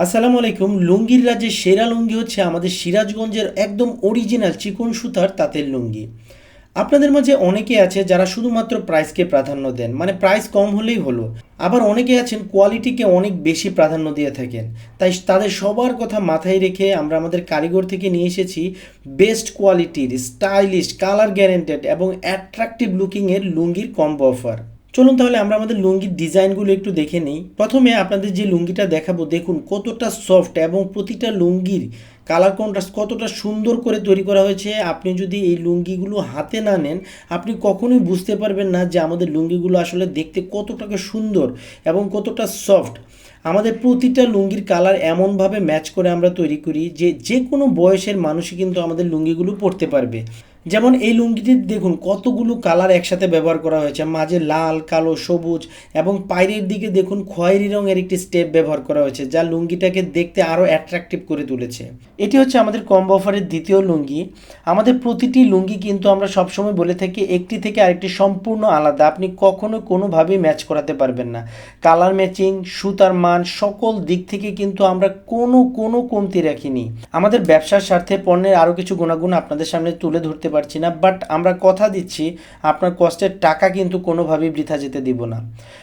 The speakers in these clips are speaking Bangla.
আসসালামু আলাইকুম। লুঙ্গির রাজ্যে সেরা লুঙ্গি হচ্ছে আমাদের সিরাজগঞ্জের একদম অরিজিনাল চিকন সুতার তাঁতের লুঙ্গি। আপনাদের মাঝে অনেকে আছে যারা শুধুমাত্র প্রাইসকে প্রাধান্য দেন মানে প্রাইস কম হলেই হলো। আবার অনেকে আছেন কোয়ালিটিকে অনেক বেশি প্রাধান্য দিয়ে থাকেন। তাই তাদের সবার কথা মাথায় রেখে আমরা আমাদের কারিগর থেকে নিয়ে এসেছি বেস্ট কোয়ালিটির স্টাইলিশ কালার গ্যারেন্টেড এবং অ্যাট্রাকটিভ লুকিংয়ের লুঙ্গির কম্বো অফার চলুন তাহলে আমরা আমাদের লুঙ্গির ডিজাইনগুলো একটু দেখে নিই। প্রথমে আপনাদের যে লুঙ্গিটা দেখাবো, দেখুন কতটা সফট এবং প্রতিটা লুঙ্গির কালার কন্ট্রাস্ট কতটা সুন্দর করে তৈরি করা হয়েছে। আপনি যদি এই লুঙ্গিগুলো হাতে না নেন, আপনি কখনোই বুঝতে পারবেন না যে আমাদের লুঙ্গিগুলো আসলে দেখতে কতটাকে সুন্দর এবং কতটা সফট আমাদের প্রতিটা লুঙ্গির কালার এমনভাবে ম্যাচ করে আমরা তৈরি করি যে যে কোনো বয়সের মানুষই কিন্তু আমাদের লুঙ্গিগুলো পরতে পারবে। যেমন এই লুঙ্গিটির দেখুন, কতগুলো কালার একসাথে ব্যবহার করা হয়েছে। মাঝে লাল, কালো, সবুজ এবং পায়ের দিকে দেখুন, খয়েরি রঙের একটি স্টেপ ব্যবহার করা হয়েছে, যা লুঙ্গিটাকে দেখতে আরও অ্যাট্রাকটিভ করে তুলেছে। এটি হচ্ছে আমাদের কম্বো অফারের দ্বিতীয় লুঙ্গি। আমাদের প্রতিটি লুঙ্গি কিন্তু আমরা সবসময় বলে থাকি, একটি থেকে আরেকটি সম্পূর্ণ আলাদা। আপনি কখনো কোনোভাবেই ম্যাচ করাতে পারবেন না। কালার ম্যাচিং সুতার মান, সকল দিক থেকে কিন্তু আমরা কোনো কোনো কমতি রাখিনি। আমাদের ব্যবসার স্বার্থে পণ্যের আরও কিছু গুণাগুণ আপনাদের সামনে তুলে ধরতে পারছি না বাট আমরা কথা দিচ্ছি, আপনার কষ্টের টাকা কিন্তু কোনোভাবেই বৃথা যেতে দিব না।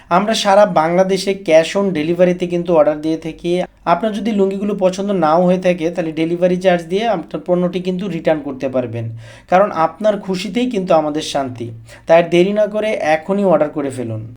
আমরা সারা বাংলাদেশে ক্যাশ অন ডেলিভারিতে কিন্তু অর্ডার দিয়ে থাকি। আপনার যদি লুঙ্গিগুলো পছন্দ নাও হয়ে থাকে, তাহলে ডেলিভারি চার্জ দিয়ে আপনার পণ্যটি কিন্তু রিটার্ন করতে পারবেন। কারণ আপনার খুশিতেই কিন্তু আমাদের শান্তি। তাই দেরি না করে এখনই অর্ডার করে ফেলুন।